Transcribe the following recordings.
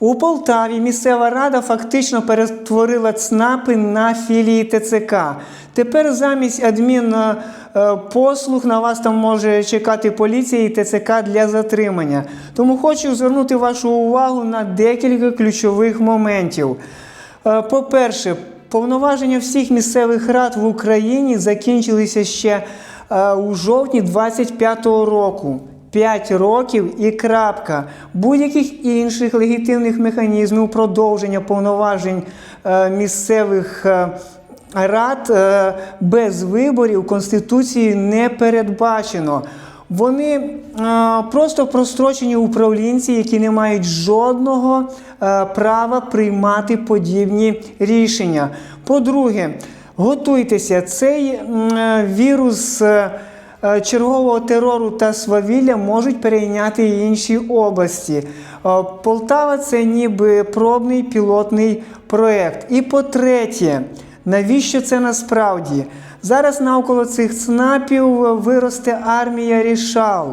У Полтаві місцева рада фактично перетворила ЦНАПи на філії ТЦК. Тепер замість адмінпослуг на вас там може чекати поліція і ТЦК для затримання. Тому хочу звернути вашу увагу на декілька ключових моментів. Е, По-перше, повноваження всіх місцевих рад в Україні закінчилися ще е, у жовтні 25-го року. 5 років і крапка. Будь-яких інших легітимних механізмів продовження повноважень е, місцевих е, рад е, без виборів Конституцією не передбачено. Вони просто прострочені управлінці, які не мають жодного права приймати подібні рішення. По-друге, готуйтеся, цей вірус. Е, Чергового терору та свавілля можуть перейняти і інші області. Е, Полтава це ніби пробний пілотний проект. І по-третє, навіщо це насправді? Зараз навколо цих ЦНАПів виросте армія рішал.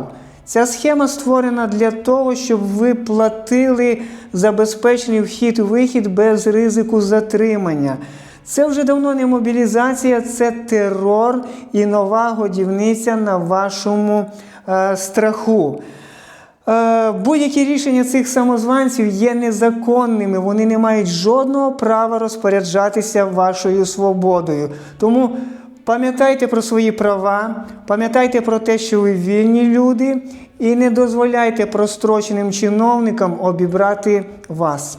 Ця схема створена для того, щоб ви платили забезпечений вхід-вихід без ризику затримання. Це вже давно не мобілізація, це терор і нова годівниця на вашому е, страху. Е, Будь-які рішення цих самозванців є незаконними, вони не мають жодного права розпоряджатися вашою свободою. Тому пам'ятайте про свої права, пам'ятайте про те, що ви вільні люди, і не дозволяйте простроченим чиновникам обібрати вас.